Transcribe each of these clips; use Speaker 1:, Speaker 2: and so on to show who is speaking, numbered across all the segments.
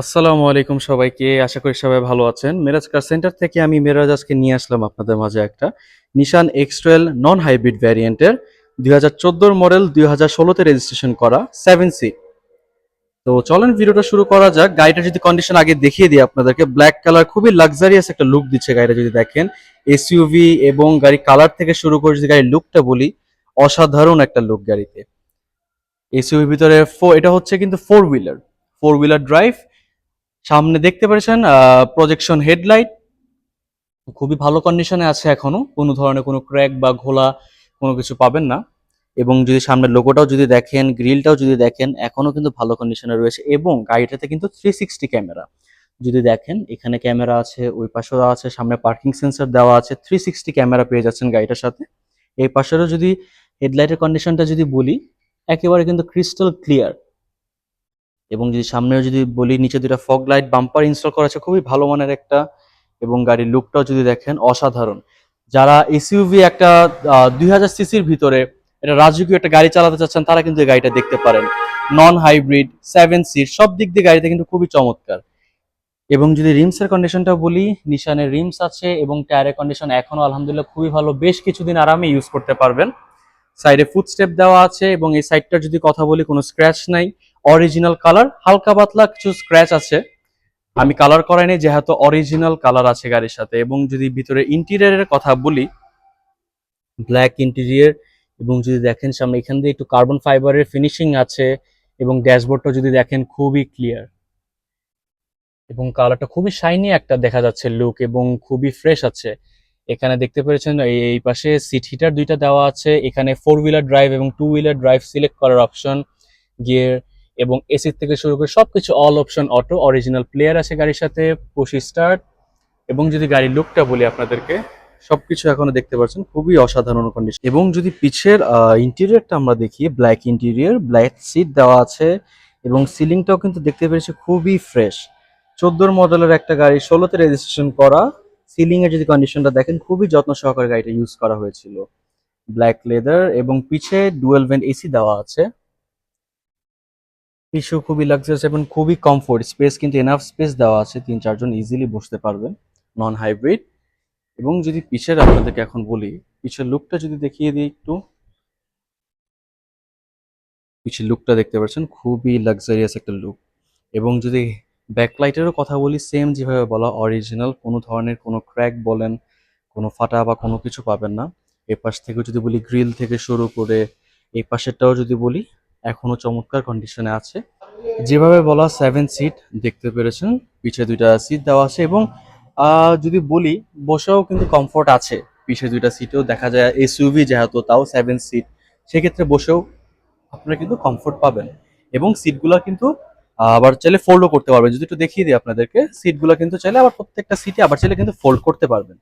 Speaker 1: আসসালামু আলাইকুম সবাইকে। আশা করি সবাই ভালো আছেন। মেরাজ কার সেন্টার থেকে আমি মেরাজ আজকে নিয়ে আসলাম আপনাদের মাঝে একটা নিশান এক্সট্রেল নন হাইব্রিড ভ্যারিয়েন্টের দুই হাজার চোদ্দোর মডেল দুই হাজার ষোলোতে রেজিস্ট্রেশন করা সেভেন সি তো চলেন ভিডিওটা শুরু করা যাক। গাড়িটা যদি কন্ডিশন আগে দেখিয়ে দিই আপনাদেরকে ব্ল্যাক কালার খুবই লাক্সারিয়াস একটা লুক দিচ্ছে গাড়িটা যদি দেখেন। এসইউভি এবং গাড়ি কালার থেকে শুরু করে যদি গাড়ির লুকটা বলি, অসাধারণ একটা লুক গাড়িতে। এসইউভি ভিতরে এটা হচ্ছে কিন্তু four wheeler four wheeler drive সামনে দেখতে পাচ্ছেন প্রজেকশন হেডলাইট খুবই ভালো কন্ডিশনে আছে এখনও। কোনো ধরনের কোনো ক্র্যাক বা ঘোলা কোনো কিছু পাবেন না। এবং যদি সামনের লোগোটাও যদি দেখেন গ্রিলটাও যদি দেখেন, এখনও কিন্তু ভালো কন্ডিশনে রয়েছে। এবং গাড়িটাতে কিন্তু থ্রি সিক্সটি ক্যামেরা যদি দেখেন, এখানে ক্যামেরা আছে, ওই পাশেও দেওয়া আছে, সামনে পার্কিং সেন্সর দেওয়া আছে থ্রি সিক্সটি ক্যামেরা পেয়ে যাচ্ছেন গাড়িটার সাথে। এই পাশেরও যদি হেডলাইটের কন্ডিশনটা যদি বলি, একেবারে কিন্তু ক্রিস্টাল ক্লিয়ার এবং যদি সামনেও যদি বলি, নিচে দুটা ফগ লাইট বাম্পার ইনস্টল করা আছে, খুবই ভালো মানের একটা, এবং গাড়ির লুকটাও যদি দেখেন, অসাধারণ। যারা এসইউভি একটা দুই হাজার সিসির ভিতরে এটা রাজকীয় একটা গাড়ি চালাতে চাচ্ছেন, তারা কিন্তু এই গাড়িটা দেখতে পারেন। নন হাইব্রিড সেভেন সিট সব দিক দিয়ে গাড়িটা কিন্তু খুবই চমৎকার। এবং যদি রিমসের কন্ডিশনটা বলি নিশানের রিমস আছে, এবং টায়ারের কন্ডিশন এখনও, আলহামদুলিল্লাহ, খুবই ভালো। বেশ কিছুদিন আরামে ইউজ করতে পারবেন। সাইডে ফুটস্টেপ দেওয়া আছে, এবং এই সাইডটার যদি কথা বলি, কোনো স্ক্র্যাচ নাই। অরিজিনাল কালার হালকা পাতলা কিছু স্ক্র্যাচ আছে। আমি কালার করাই যেহেতু অরিজিনাল কালার আছে গাড়ির সাথে। এবং যদি ভিতরে ইন্টেরিয়রের কথা বলি ব্ল্যাক ইন্টেরিয়র এবং যদি দেখেন সামনে এখান দিয়ে একটু কার্বন ফাইবারের ফিনিশিং আছে, এবং ড্যাশবোর্ডটা যদি দেখেন খুবই ক্লিয়ার এবং কালারটা খুবই শাইনি একটা দেখা যাচ্ছে লুক এবং খুবই ফ্রেশ আছে। এখানে দেখতে পেরেছেন, এই এই পাশে সিট হিটার দুইটা দেওয়া আছে। এখানে ফোর হুইলার ড্রাইভ এবং টু হুইলার ড্রাইভ সিলেক্ট করার অপশন গিয়ার এবং এসির থেকে শুরু করে সবকিছু all option auto original player আছে গাড়ির সাথে পুশি স্টার্ট এবং যদি গাড়ির লুকটা বলি আপনাদেরকে, সবকিছু এখনও দেখতে পাচ্ছেন, খুবই অসাধারণ কন্ডিশন এবং যদি পিছের ইন্টেরিয়রটা আমরা দেখি ব্ল্যাক ইন্টেরিয়র ব্ল্যাক সিট দেওয়া আছে, এবং সিলিংটাও কিন্তু দেখতে পেরেছি খুবই ফ্রেশ চোদ্দোর মডেলের একটা গাড়ি, ষোলোতে রেজিস্ট্রেশন করা সিলিং এর যদি কন্ডিশনটা দেখেন, খুবই যত্ন সহকারে গাড়িটা ইউজ করা হয়েছিল। ব্ল্যাক লেদার এবং পিছে ডুয়েল ভেন্ট এসি দেওয়া আছে। পিছু খুবই লাক্সারিয়াস এবং খুবই কমফোর্ট স্পেস কিন্তু এনাফ স্পেস দেওয়া আছে, তিন চারজন ইজিলি বসতে পারবেন নন হাইব্রিড এবং যদি পিছের আপনাদেরকে এখন বলি পিছের লুকটা যদি দেখিয়ে দিই একটু পিছের লুকটা দেখতে পাচ্ছেন, খুবই লাক্সারিয়াস একটা লুক এবং যদি ব্যাকলাইটেরও কথা বলি সেম যেভাবে বলা অরিজিনাল কোনো ধরনের কোনো ক্র্যাক বলেন, কোনো ফাটা বা কোনো কিছু পাবেন না। এ পাশ থেকে যদি বলি গ্রিল থেকে শুরু করে এই পাশেরটাও যদি বলি এখনও চমৎকার কন্ডিশনে আছে। যেভাবে বলা সেভেন সিট দেখতে পেরেছেন, পিছে দুইটা সিট দেওয়া আছে এবং যদি বলি, বসেও কিন্তু কমফোর্ট আছে। পিছে দুইটা সিটেও দেখা যায় এসইউভি যেহেতু তাও সেভেন সিট সেক্ষেত্রে বসেও আপনারা কিন্তু কমফোর্ট পাবেন। এবং সিটগুলো কিন্তু আবার চাইলে ফোল্ডও করতে পারবেন। যদি একটু দেখিয়ে দিই আপনাদেরকে সিটগুলো কিন্তু চাইলে আবার প্রত্যেকটা সিটে আবার চাইলে কিন্তু ফোল্ড করতে পারবেন।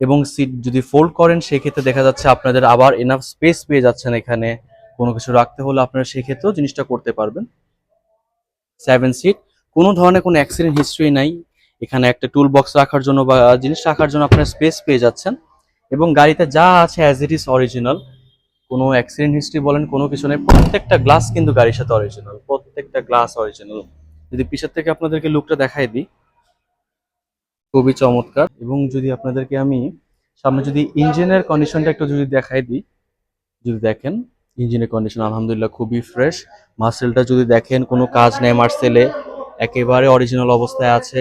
Speaker 1: এবং সিট যদি ফোল্ড করেন, সেক্ষেত্রে দেখা যাচ্ছে আপনাদের আবার এনাফ স্পেস পেয়ে যাচ্ছেন এখানে। কোনো কিছু রাখতে হলে আপনারা সেক্ষেত্রেও জিনিসটা করতে পারবেন। সেভেন সিট কোনো ধরনের কোনো অ্যাক্সিডেন্ট হিস্ট্রি নাই। এখানে একটা টুল বক্স রাখার জন্য বা জিনিস রাখার জন্য আপনারা স্পেস পেয়ে যাচ্ছেন। এবং গাড়িতে যা আছে অ্যাজ ইট ইজ অরিজিনাল কোনো অ্যাক্সিডেন্ট হিস্ট্রি বলেন, কোনো কিছু নেই। প্রত্যেকটা গ্লাস কিন্তু গাড়ির সাথে অরিজিনাল প্রত্যেকটা গ্লাস অরিজিনাল যদি পিছের থেকে আপনাদেরকে লুকটা দেখাই দিই, খুবই চমৎকার। এবং যদি আপনাদেরকে আমি সামনে যদি ইঞ্জিনের কন্ডিশনটা একটু যদি দেখাই দিই, যদি দেখেন ইঞ্জিনের কন্ডিশন আলহামদুলিল্লাহ খুবই ফ্রেশ মার্সেলটা যদি দেখেন কোনো কাজ নেই মার্সেলে একেবারে অরিজিনাল অবস্থায় আছে।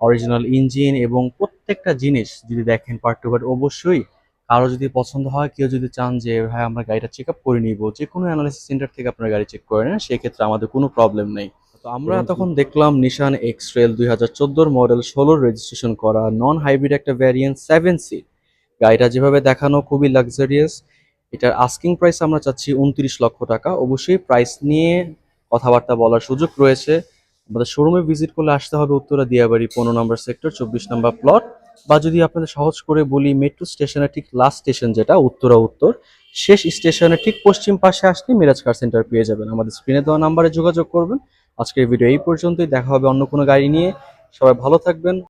Speaker 1: অরিজিনাল ইঞ্জিন এবং প্রত্যেকটা জিনিস যদি দেখেন পার্ট টু পার্ট অবশ্যই কারও যদি পছন্দ হয় কেউ যদি চান যে ভাই আমরা গাড়িটা চেক আপ করে নিব। যে কোনো অ্যানালিসিস সেন্টার থেকে আপনার গাড়ি চেক করে নেন সেক্ষেত্রে আমাদের কোনো প্রবলেম নেই। তো আমরা তখন দেখলাম নিশান এক্স রেল দুই হাজার চোদ্দোর মডেল ষোলোর রেজিস্ট্রেশন করা নন হাইব্রিড একটা ভ্যারিয়েন্ট সেভেন সিট গাড়িটা যেভাবে দেখানো খুবই লাক্সারিয়াস এটার আস্কিং প্রাইস আমরা চাচ্ছি উনত্রিশ লক্ষ টাকা। অবশ্যই প্রাইস নিয়ে কথাবার্তা বলার সুযোগ রয়েছে। আমাদের শোরুমে ভিজিট করলে আসতে হবে উত্তরা দিয়াবাড়ি পনেরো নম্বর সেক্টর চব্বিশ নম্বর প্লট বা যদি আপনাদের সহজ করে বলি মেট্রো স্টেশনের ঠিক লাস্ট স্টেশন যেটা, উত্তরা উত্তর, শেষ স্টেশনের ঠিক পশ্চিম পাশে আসলে মিরাজ কার সেন্টার পেয়ে যাবেন। আমাদের স্ক্রিনে দেওয়া নাম্বারে যোগাযোগ করবেন। আজকের ভিডিও এই পর্যন্তই। দেখা হবে অন্য কোনো গাড়ি নিয়ে। সবাই ভালো থাকবেন।